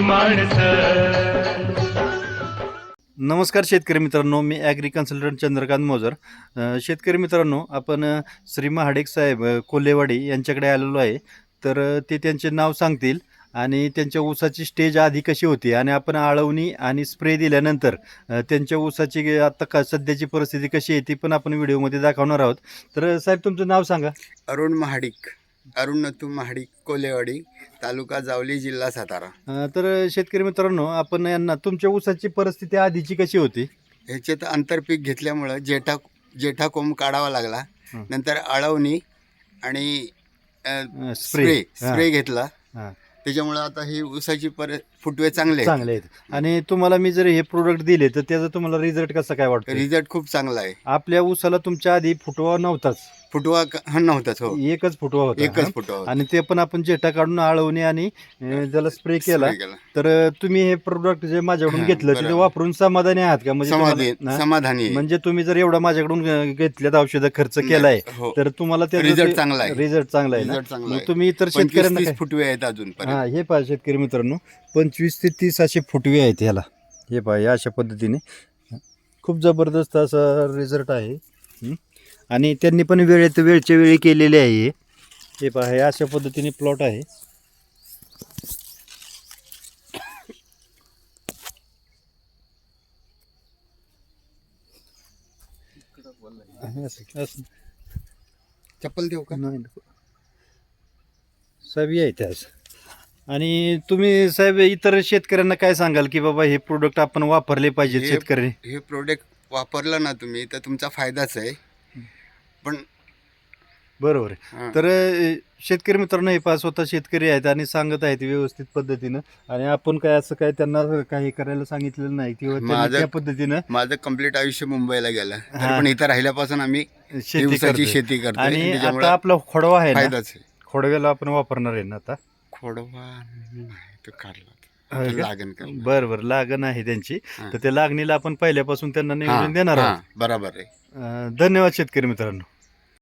माणसं. नमस्कार शेतकरी मित्रांनो मी ॲग्री कन्सल्टंट चंद्रकांत मोजर. शेतकरी मित्रांनो आपण श्री महाडेक साहेब कोल्हेवाडी यांच्याकडे आलेलो आहे. तर ते त्यांचे नाव सांगतील आणि त्यांच्या ऊसाची स्टेज आधी कशी होती आणि आपण आळवणी आणि स्प्रे दिल्यानंतर त्यांच्या ऊसाची आता का सध्याची परिस्थिती कशी आहे ती पण आपण व्हिडिओमध्ये दाखवणार आहोत. तर साहेब तुमचं नाव सांगा. अरुण महाडिक. अरुण नतू महाडिक कोलेवाडी तालुका जावली जिल्हा सातारा. अ, तर शेतकरी मित्रांनो आपण यांना तुमच्या ऊसाची परिस्थिती आधीची कशी होती? ह्याच्यात आंतरपीक घेतल्यामुळं जेठा जेठा कोंब काढावा लागला. हं. नंतर आळवणी आणि अ, अ, स्प्रे हां. स्प्रे घेतला. हां. त्याच्यामुळं आता ही ऊसाची पर फुटवे चांगले आहेत. चांगले आहेत. आणि तुम्हाला मी जर हे प्रोडक्ट दिले तर त्याचा तुम्हाला रिझल्ट कसा काय वाटतो रिझल्ट खूप चांगला आहे. आपल्या ऊसाला तुमच्या आधी फुटवा नव्हताच. फुटवा क- हा नव्हताच हो एकच फुटवा होता एकच हा? फुटवा होता. आणि ते पण आपण जेटा काढून आळवणी आणि अं, ज्याला स्प्रे केला. तर अं, तुम्ही हे प्रोडक्ट जे माझ्याकडून हा, घेतलं ते बरोबर. वापरून समाधानी आहात का म्हणजे समाधी तुम्हाला- हा? समाधानी आहे. म्हणजे तुम्ही जर एवढा माझ्याकडून अं, घेतल्यात औषधं खर्च केलाय हो तर तुम्हाला Result चांगला आहे. रिझल्ट चांगला आहे ना रिझल्ट चांगला मग आहे. तुम्ही इतर पंचवीस शेतकऱ्यांना तीस काय- फुटवे आहेत अजून हा हे पहा शेतकरी मित्रांनो पंचवीस ते तीस असे फुटवे आहेत ह्याला हे पहा या अशा पद्धतीने खूप जबरदस्त असा रिझल्ट आहे हं. आणि त्यांनी पण वेळेत वेळच्या वेळी केलेले आहे हे. पहा हे अशा पद्धतीने प्लॉट आहे. चप्पल देऊ का नाही. साहेब आहे त्यास आणि तुम्ही साहेब इतर शेतकऱ्यांना काय सांगाल की बाबा हे प्रोडक्ट आपण वापरले पाहिजेत हे- शेतकरी हे प्रोडक्ट वापरलं ना तुम्ही तर तुमचा फायदाच आहे पण बरोबर आहे. हा. तर शेतकरी मित्रांनो हे पहा स्वतः शेतकरी आहेत आणि सांगत आहेत व्यवस्थित पद्धतीनं. आणि आपण काय असं काय त्यांना काही करायला सांगितलेलं नाही किंवा त्यांनी माझं- त्या पद्धतीनं माझं कंप्लीट आयुष्य मुंबईला गेलं. हा. तरी पण इथं राहिल्यापासून आम्ही शेती दिवसाची करतोय. शेती करतो आणि आता आपला खोडवा आहे ना? फायदाच आहे. खोडव्याला आपण वापरणार आहे ना आता? खोडवा नाही तो काढला होय तो का? लागण. बरं बरं. लागण आहे त्यांची. हा. तर त्या लागणीला आपण पहिल्यापासून त्यांना हा, नियोजन देणार हा, आहोत. बरोबर आहे. अ, धन्यवाद शेतकरी मित्रांनो.